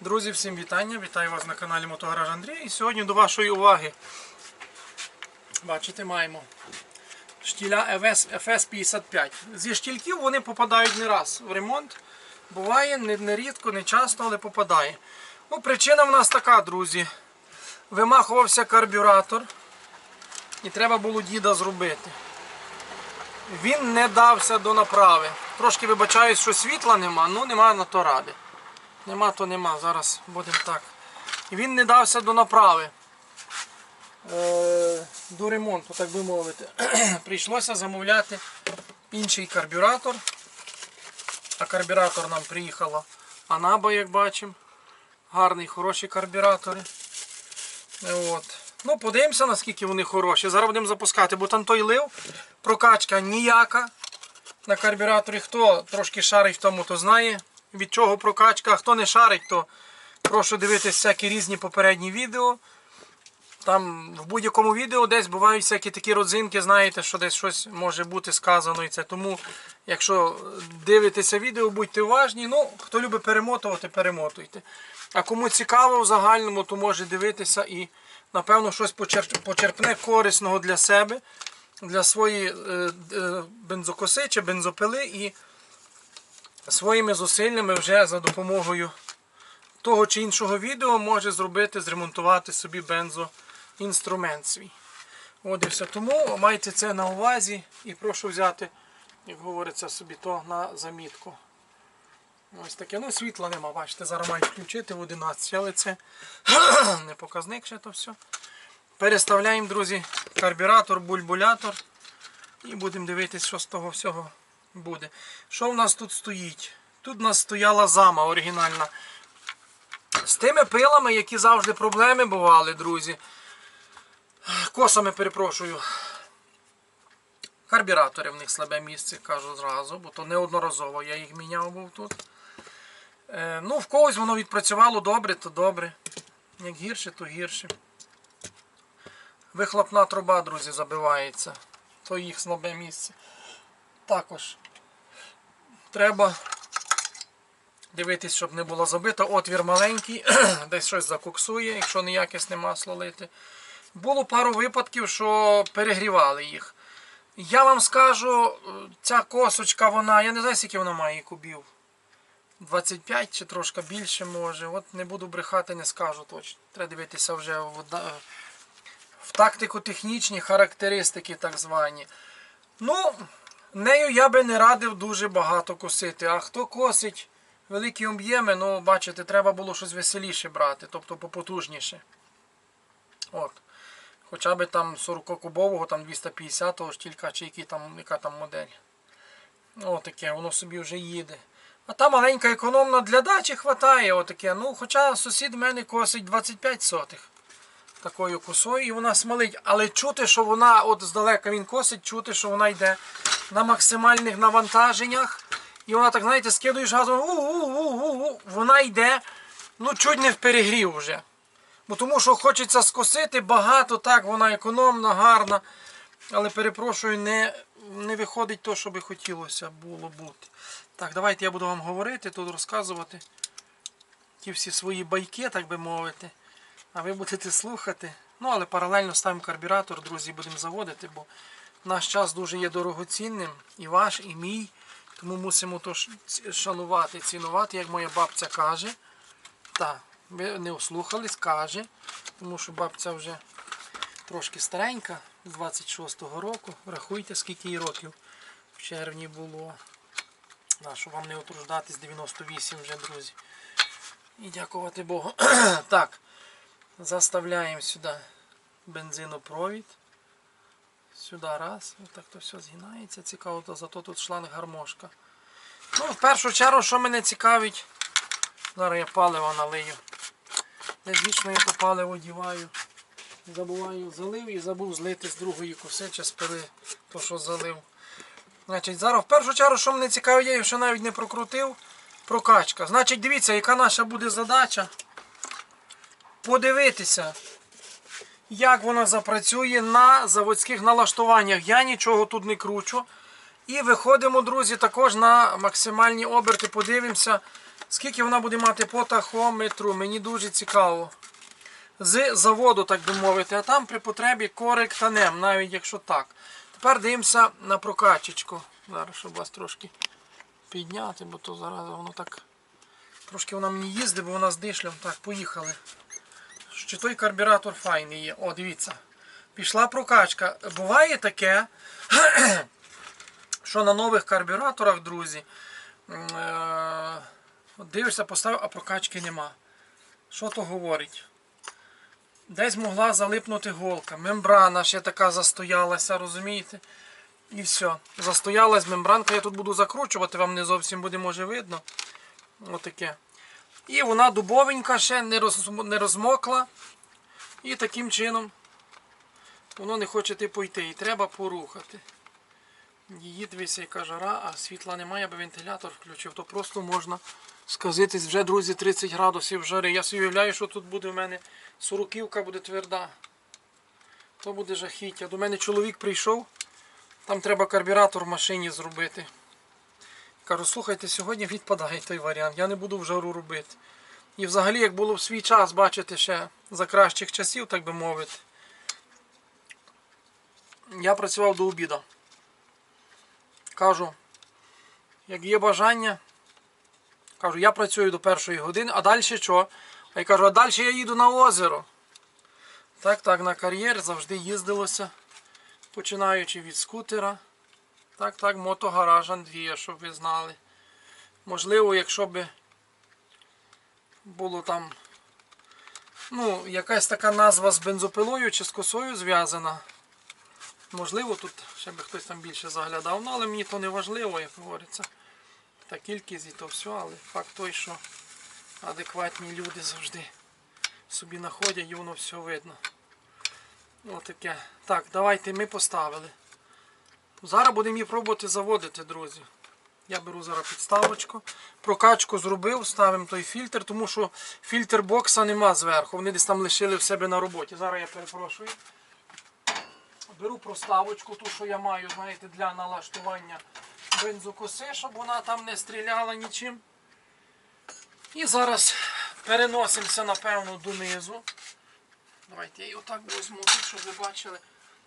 Друзі, всім вітання! Вітаю вас на каналі Мотогараж Андрій. І сьогодні до вашої уваги. Бачите, маємо штіля FS, FS55. Зі штільків вони попадають не раз в ремонт. Буває не, не часто, але попадає. Ну, причина в нас така, друзі. Вимахувався карбюратор. І треба було діда зробити. Він не дався до направи. Трошки вибачаюсь, що світла нема, ну нема на то ради. Нема, то нема. Зараз будемо так. І він не дався до направи. Е, до ремонту, так би мовити. Прийшлося замовляти інший карбюратор. А карбюратор нам приїхала Анаба, як бачимо. Гарний, хороші карбюратори. Е, От. Ну, подивимося, наскільки вони хороші. Зараз будемо запускати, бо там той лив, прокачка ніяка на карбюраторі. Хто трошки шарить в тому, то знає від чого прокачка. Хто не шарить, то прошу дивитися всякі різні попередні відео. Там в будь-якому відео десь бувають всякі такі родзинки, знаєте, що десь щось може бути сказано і це. Тому, якщо дивитеся відео, будьте уважні. Ну, хто любить перемотувати, перемотуйте. А кому цікаво в загальному, то може дивитися і, напевно, щось почерп- почерпне корисного для себе, для своєї е, е, бензокоси чи бензопили і своїми зусиллями вже за допомогою того чи іншого відео може зробити, зремонтувати собі бензоінструмент свій. От і все. Тому майте це на увазі і прошу взяти, як говориться собі, то на замітку. Ось таке. Ну, світла нема, бачите, зараз мають включити в 11, але це не показник ще то все. Переставляємо, друзі, карбюратор, бульбулятор і будемо дивитися, що з того всього буде. Що в нас тут стоїть? Тут у нас стояла зама оригінальна. З тими пилами, які завжди проблеми бували, друзі. Косами перепрошую. Карбюратори в них слабе місце, кажу зразу, бо то неодноразово я їх міняв був тут. Е, ну, в когось воно відпрацювало добре, то добре. Як гірше, то гірше. Вихлопна труба, друзі, забивається. То їх слабе місце. Також треба дивитись, щоб не було забито. Отвір маленький, десь щось закуксує, якщо неякісне масло лити. Було пару випадків, що перегрівали їх. Я вам скажу, е, ця косочка, вона, я не знаю, скільки вона має кубів. 25 чи трошки більше може. От не буду брехати, не скажу точно. Треба дивитися вже в, в тактико-технічні характеристики, так звані. Ну, нею я би не радив дуже багато косити. А хто косить великі об'єми, ну, бачите, треба було щось веселіше брати, тобто попотужніше. От. Хоча б там 40-кубового, там 250-го штілька, чи який там, яка там модель. О, таке, воно собі вже їде. А та маленька економна для дачі хватає. Отаке. Ну, хоча сусід в мене косить 25 сотих такою косою і вона смалить. Але чути, що вона, от здалека він косить, чути, що вона йде на максимальних навантаженнях. І вона так, знаєте, скидуєш газом, у-у-у-у-у, вона йде, ну, чуть не в перегрів вже. Бо тому що хочеться скосити багато, так, вона економна, гарна. Але перепрошую, не, не виходить то, що би хотілося було бути. Так, давайте я буду вам говорити, тут розказувати ті всі свої байки, так би мовити. А ви будете слухати. Ну, але паралельно ставимо карбюратор, друзі, будемо заводити, бо наш час дуже є дорогоцінним. І ваш, і мій. Тому мусимо то шанувати, цінувати, як моя бабця каже. Так, ви не ослухались, каже. Тому що бабця вже трошки старенька, з 26-го року. Рахуйте, скільки їй років в червні було. Да, щоб вам не отруждатись, 98 вже, друзі. І дякувати Богу. так, заставляємо сюди бензинопровід. Сюди раз. Отак то все згинається. Цікаво, то зато тут шланг гармошка. Ну, в першу чергу, що мене цікавить, зараз я паливо налию. Вічно я то паливо діваю. Забуваю, залив і забув злити з другої коси чи з то що залив. Значить, зараз в першу чергу, що мене цікавить, я її ще навіть не прокрутив. Прокачка. Значить, дивіться, яка наша буде задача. Подивитися, як вона запрацює на заводських налаштуваннях. Я нічого тут не кручу. І виходимо, друзі, також на максимальні оберти. Подивимося, Скільки вона буде мати по тахометру, мені дуже цікаво. З заводу, так би мовити, а там при потребі коректанем, навіть якщо так. Тепер дивимося на прокачечку. Зараз, щоб вас трошки підняти, бо то зараз воно так. Трошки вона мені їздить, бо вона з дишлем. Так, поїхали. Що той карбюратор файний є. О, дивіться. Пішла прокачка. Буває таке, що на нових карбюраторах, друзі, е, дивишся, поставив, а прокачки нема. Що то говорить? Десь могла залипнути голка. Мембрана ще така застоялася, розумієте? І все. Застоялась мембранка. Я тут буду закручувати, вам не зовсім буде може видно. Отаке. І вона дубовенька ще не, розмокла. І таким чином воно не хоче типу йти. І треба порухати. Її дивися, яка жара, а світла немає, аби вентилятор включив, то просто можна сказитись вже, друзі, 30 градусів жари. Я собі уявляю, що тут буде в мене сороківка буде тверда. То буде жахіття. До мене чоловік прийшов, там треба карбюратор в машині зробити. Кажу, слухайте, сьогодні відпадає той варіант, я не буду в жару робити. І взагалі, як було в свій час, бачите, ще за кращих часів, так би мовити. Я працював до обіду. Кажу, як є бажання, кажу, я працюю до першої години, а далі що? А я кажу, а далі я їду на озеро. Так, так, на кар'єр завжди їздилося, починаючи від скутера. Так, так, мотогараж Андрія, щоб ви знали. Можливо, якщо би було там ну, якась така назва з бензопилою чи з косою зв'язана. Можливо, тут ще би хтось там більше заглядав, ну але мені то не важливо, як говориться. Та кількість і то все, але факт той, що адекватні люди завжди собі знаходять і воно все видно. Отаке. Так, давайте ми поставили. Зараз будемо її пробувати заводити, друзі. Я беру зараз підставочку. Прокачку зробив, ставимо той фільтр, тому що фільтр бокса нема зверху. Вони десь там лишили в себе на роботі. Зараз я перепрошую. Беру проставочку, ту, що я маю, знаєте, для налаштування бензокоси, щоб вона там не стріляла нічим. І зараз переносимося, напевно, донизу. Давайте я її отак візьму, тут, щоб ви бачили.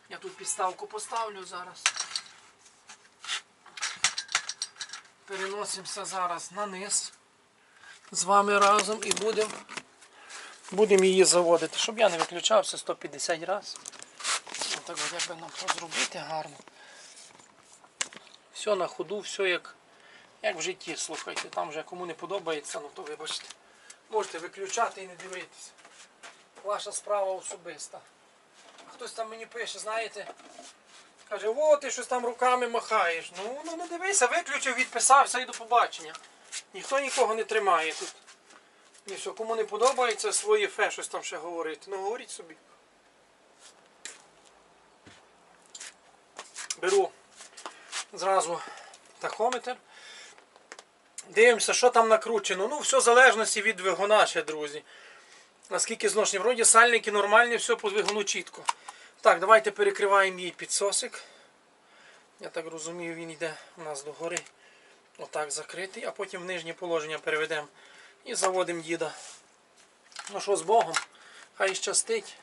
Я тут підставку поставлю зараз. Переносимося зараз на низ з вами разом і будемо будем її заводити, щоб я не виключався 150 разів. Так от би нам то зробити гарно. Все на ходу, все як, як в житті, слухайте. Там вже кому не подобається, ну то вибачте. Можете виключати і не дивитися. Ваша справа особиста. Хтось там мені пише, знаєте, каже, о, ти щось там руками махаєш. Ну, ну не дивися, виключив, відписався і до побачення. Ніхто нікого не тримає тут. І все, кому не подобається своє фе щось там ще говорити, ну говоріть собі. Беру зразу тахометр. Дивимося, що там накручено. Ну, все в залежності від двигуна ще, друзі. Наскільки зношені. Вроді сальники нормальні, все по двигуну чітко. Так, давайте перекриваємо її підсосик. Я так розумію, він йде у нас догори. Отак закритий, а потім в нижнє положення переведемо і заводимо діда. Ну що з Богом? Хай щастить.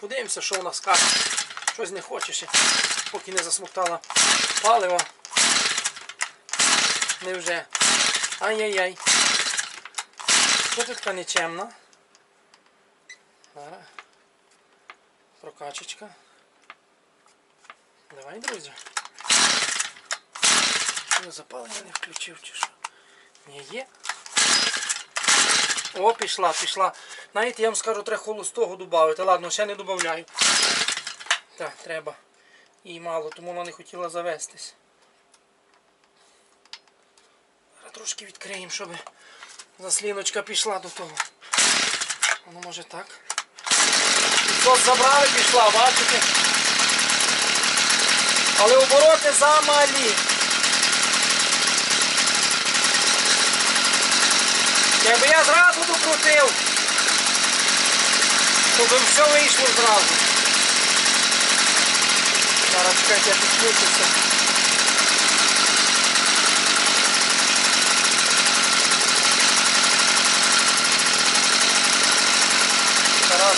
Подивимося, що у нас каже. Щось не хоче ще, поки не засмоктала паливо. Невже? Ай-яй-яй. Що тут така нечемна? Зараз. Прокачечка. Давай, друзі. Ну, запалення не включив чи що? Ні, є. О, пішла, пішла. Знаєте, я вам скажу, треба холостого додати. Ладно, ще не додаю. Так, треба. І мало, тому вона не хотіла завестись. Трошки відкриємо, щоб засліночка пішла до того. Воно може так. Підсос забрали, пішла, бачите? Але обороти замалі. Якби я зразу докрутив, то би все вийшло зразу. Зараз чекайте, я підключуся.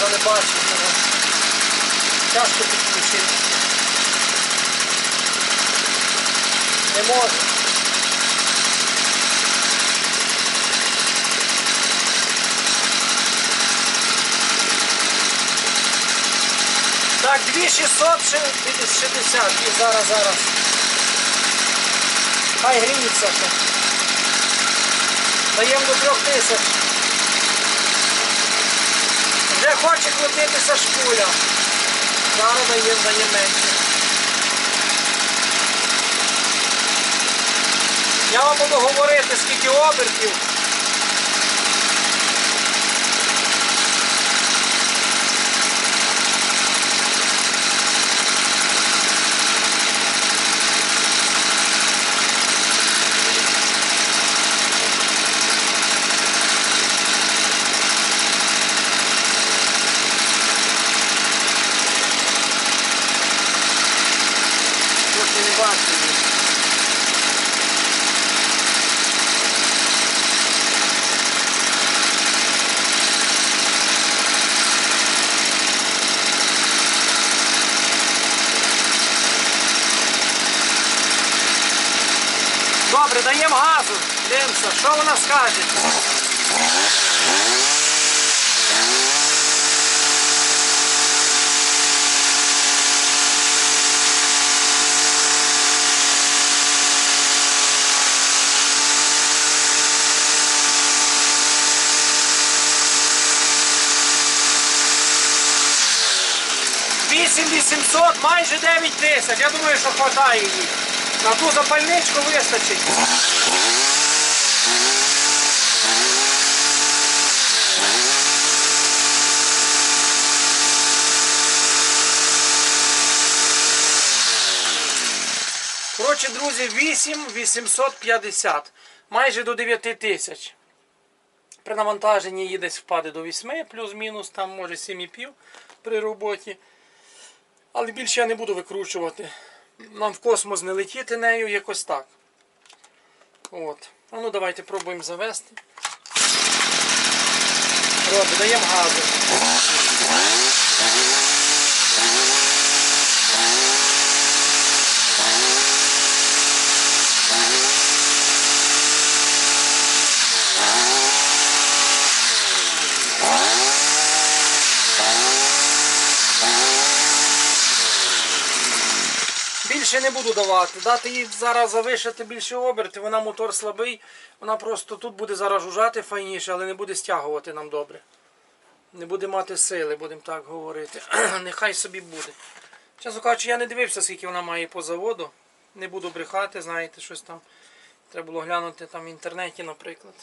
Але бачите, ну, тяжко підключити. Не можу. Так, 2660 і зараз, зараз. Хай гріється. Даємо до 3000. Вже хоче крутитися шпуля. Зараз даємо, даємо менше. Я вам буду говорити, скільки обертів. Трохи не бачу. її. Добре, даємо газу. Дивимося, що вона скаже. Вісім 800, майже 9 тисяч. Я думаю, що хватає їй. На ту запальничку вистачить. Коротше, друзі, 8 850. Майже до 9 тисяч. При навантаженні її десь впаде до 8, плюс-мінус, там може 7,5 при роботі. Але більше я не буду викручувати. Нам в космос не летіти нею якось так. От. А ну давайте пробуємо завести. Робимо, даємо газу. Більше не буду давати. Дати їй зараз завишити більше оберти, вона мотор слабий, вона просто тут буде зараз жужжати файніше, але не буде стягувати нам добре. Не буде мати сили, будемо так говорити. Нехай собі буде. Чесно кажучи, я не дивився, скільки вона має по заводу. Не буду брехати, знаєте, щось там. Треба було глянути там в інтернеті, наприклад.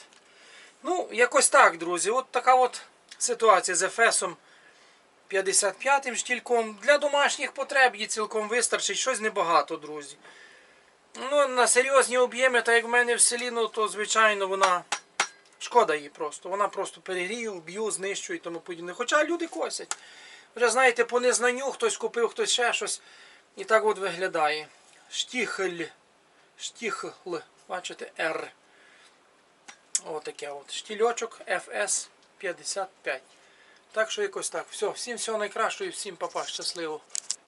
Ну, якось так, друзі. От така от ситуація з Ефесом 55-м штільком. Для домашніх потреб їй цілком вистачить, щось небагато, друзі. Ну, на серйозні об'єми, так як в мене в селі, ну то звичайно вона. Шкода її просто. Вона просто перегрію, вб'ю, знищу і тому подібне. Хоча люди косять. Вже знаєте, по незнанню хтось купив, хтось ще щось. І так от виглядає. Штіхль. Штіхл. Бачите, R. Отаке от. Штільочок FS 55. Так що якось так. Все, всім всього найкращого і всім папа, щасливо.